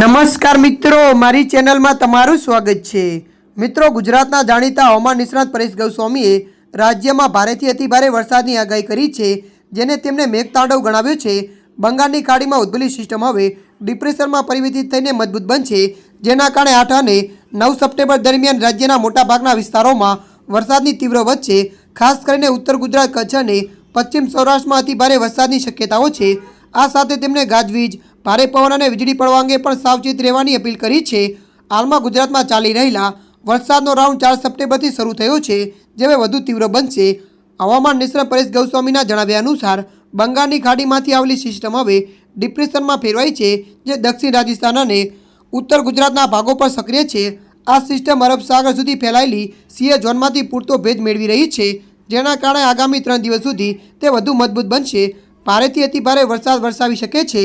નમસ્કાર મિત્રો, મારી ચેનલમાં તમારું સ્વાગત છે. મિત્રો, ગુજરાતના જાણીતા હવામાન નિષ્ણાત પરેશ ગૌસ્વામીએ રાજ્યમાં ભારેથી અતિભારે વરસાદની આગાહી કરી છે, જેને તેમણે મેઘતાંડવ ગણાવ્યો છે. બંગાળની ખાડીમાં ઉદ્ભલી સિસ્ટમ હવે ડિપ્રેશનમાં પરિવર્તિત થઈને મજબૂત બનશે, જેના કારણે આઠ અને નવ સપ્ટેમ્બર દરમિયાન રાજ્યના મોટાભાગના વિસ્તારોમાં વરસાદની તીવ્ર વધશે. ખાસ કરીને ઉત્તર ગુજરાત, કચ્છ અને પશ્ચિમ સૌરાષ્ટ્રમાં અતિભારે વરસાદની શક્યતાઓ છે. આ સાથે તેમણે ગાજવીજ ભારે પવન અને વીજળી પડવા અંગે પણ સાવચેત રહેવાની અપીલ કરી છે. હાલમાં ગુજરાતમાં ચાલી રહેલા વરસાદનો રાઉન્ડ ચાર સપ્ટેમ્બરથી શરૂ થયો છે જે હવે વધુ તીવ્ર બનશે. હવામાન નિષ્ણાત પરેશ ગૌસ્વામીના જણાવ્યા અનુસાર, બંગાળની ખાડીમાંથી આવેલી સિસ્ટમ હવે ડિપ્રેશનમાં ફેરવાઈ છે, જે દક્ષિણ રાજસ્થાન અને ઉત્તર ગુજરાતના ભાગો પર સક્રિય છે. આ સિસ્ટમ અરબ સાગર સુધી ફેલાયેલી સીએ ઝોનમાંથી પૂરતો ભેજ મેળવી રહી છે, જેના કારણે આગામી ત્રણ દિવસ સુધી તે વધુ મજબૂત બનશે. ભારેથી અતિભારે વરસાદ વરસાવી શકે છે.